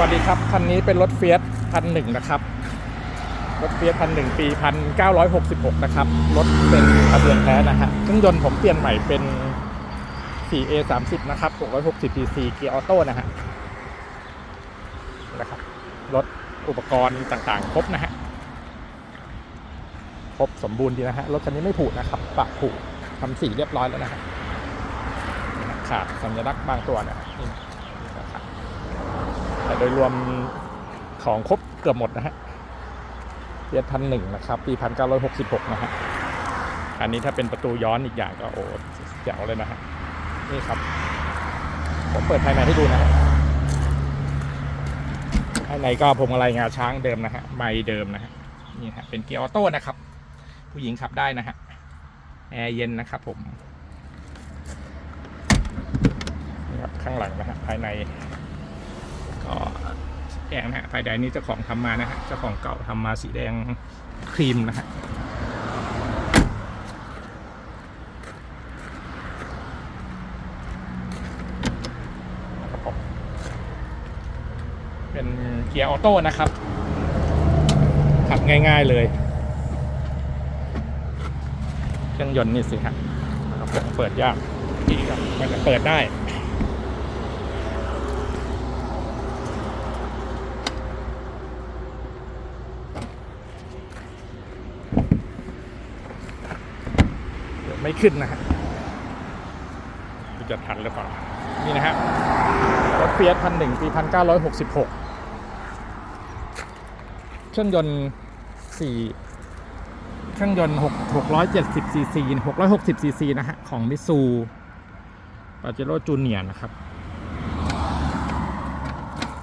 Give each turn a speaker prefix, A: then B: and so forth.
A: วัสดีครับ คันนี้เป็นรถเฟียสพันหนึ่งนะครับ รถเฟียสพันหนึ่งปีพันเก้าร้อยหกสิบหกนะครับ รถเป็นทะเบียนแท้นะฮะเครื่องยนต์ผมเปลี่ยนใหม่เป็น 4A 30นะครับ660 cc เกียร์ออโต้นะฮะนะครับรถอุปกรณ์ต่างๆ ครบนะฮะครบสมบูรณ์ดีนะฮะรถคันนี้ไม่ผุนะครับปะผุทำสีเรียบร้อยแล้วนะฮะขาดสัญลักษณ์บางตัวนะฮะนี่นะครับ โดยรวมของครบเกือบหมดนะฮะเบียพันหนึ่งนะครับปีพันเก้าร้อยหกสิบหกนะฮะ อันนี้ถ้าเป็นประตูย้อนอีกอย่างก็โอ้แจ๋วเลยนะฮะ นี่ครับ ผมเปิดภายในให้ดูนะฮะภายในก็พวงมาลัยงาช้างเดิมนะฮะไม้เดิมนะฮะ นี่ฮะเป็นเกียร์ออโต้นะครับ ผู้หญิงขับได้นะฮะ แอร์เย็นนะครับผม นี่ครับข้างหลังนะฮะภายใน แดงนะฮะภายในนี้เจ้าของทำมานะฮะเจ้าของเก่าทำมาสีแดงครีมนะฮะเป็นเกียร์ออโต้นะครับขับง่าย ๆเลยเครื่องยนต์นี่สิฮะเปิดยากที่ครับมันจะเปิดได้ เดี๋ยว ไม่ขึ้นนะฮะจะทันหรือเปล่า นี่นะฮะรถเฟียสพันหนึ่งปีพันเก้าร้อยหกสิบหกเครื่องยนต์สี่เครื่องยนต์หกหกร้อยเจ็ดสิบซีซีหกร้อยหกสิบซีซีนะฮะ ของมิซูปาเจโร่จูเนียนะครับ